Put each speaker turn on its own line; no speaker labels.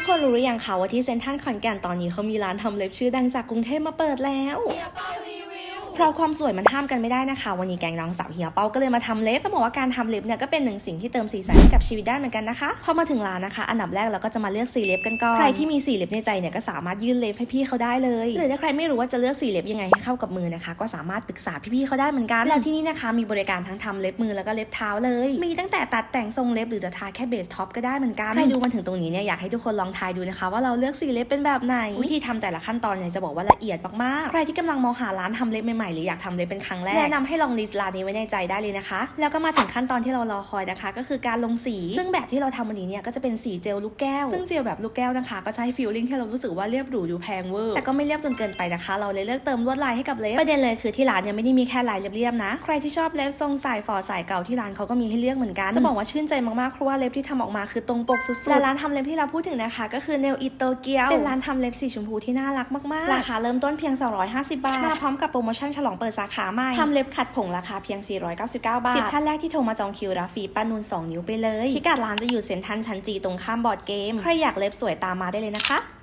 ทุกคนรู้หรือยังคะว่าที่เซ็นทรัลขอนแก่นตอนนี้เขามีร้านทำเล็บชื่อดังจากกรุงเทพมาเปิดแล้ว เพราะความสวยมันห้ามกันไม่ได้นะคะ วันนี้แกงน้องสาวเฮียเปาก็เลยมาทำเล็บจะบอกว่าการทำเล็บเนี่ยก็เป็นหนึ่งสิ่งที่เติมสีสันให้กับชีวิตได้เหมือนกันนะคะพอมาถึงร้านนะคะ อันดับแรกเราก็จะมาเลือกสีเล็บกันก่อนใครที่มีสีเล็บในใจเนี่ยก็สามารถยื่นเล็บให้พี่เขาได้เลยหรือถ้าใครไม่รู้ว่าจะเลือกสีเล็บยังไงให้เข้ากับมือนะคะ ก็สามารถปรึกษาพี่ๆเขาได้เหมือนกันแล้วที่นี่นะคะ มีบริการทั้งทำเล็บมือแล้วก็เล็บเท้าเลย มีตั้งแต่ตัดแต่งทรงเล็บหรือจะทาแค่เบสท็อปก็ได้เหมือนกันใครดูมาถึงตรงนี้เนี่ยอยากให้ทุกคนลองทายดูนะคะ ว่าเราเลือกสีเล็บเป็นแบบไหน วิธีทำแต่ละขั้นตอนเนี่ยจะบอกว่าละเอียดมากๆใครที่กำลังมองหาร้านทำเล็บใหม่หรืออยากทำเล็บเป็นครั้งแรกแนะนำให้ลองลิสต์ร้านนี้ไว้ในใจได้เลยนะคะ แล้วก็มาถึงขั้นตอนที่เรารอคอยนะคะ ก็คือการลงสี ซึ่งแบบที่เราทำวันนี้เนี่ยก็จะเป็นสีเจลลูกแก้ว ซึ่งเจลแบบลูกแก้วนะคะ ก็ให้ฟีลลิ่งที่เรารู้สึกว่าเรียบหรูดูแพงเวอร์แต่ก็ไม่เรียบจนเกินไปนะคะ เราเลยเลือกเติมลวดลายให้กับเล็บประเด็นเลยคือที่ร้านเนี่ยไม่ได้มีแค่ลายเรียบๆนะ ใครที่ชอบเล็บทรงสายฝอสายเก่าที่ร้านเขาก็มีให้เลือกเหมือนกันจะบอกว่าชื่นใจมากๆเพราะว่าเล็บที่ทำออกมาคือตรงปกสุดๆและร้านทำเล็บที่เราพูดถึงนะคะ ก็คือเนลอิโตเกียวเป็นร้านทำเล็บสีชมพูที่น่ารักมากๆราคาเริ่มต้นเพียง 250 บาทมาพร้อมกับโปรโมชั่นฉลองเปิดสาขาใหม่ทำเล็บขัดผงราคาเพียง 499 บาทสิบท่านแรกที่โทรมาจองคิวรับฟรีป้านูน2 นิ้วไปเลย พิกัดร้านจะอยู่เซ็นทรัลชั้นจีตรงข้ามบอร์ดเกม ใครอยากเล็บสวยตามมาได้เลยนะคะ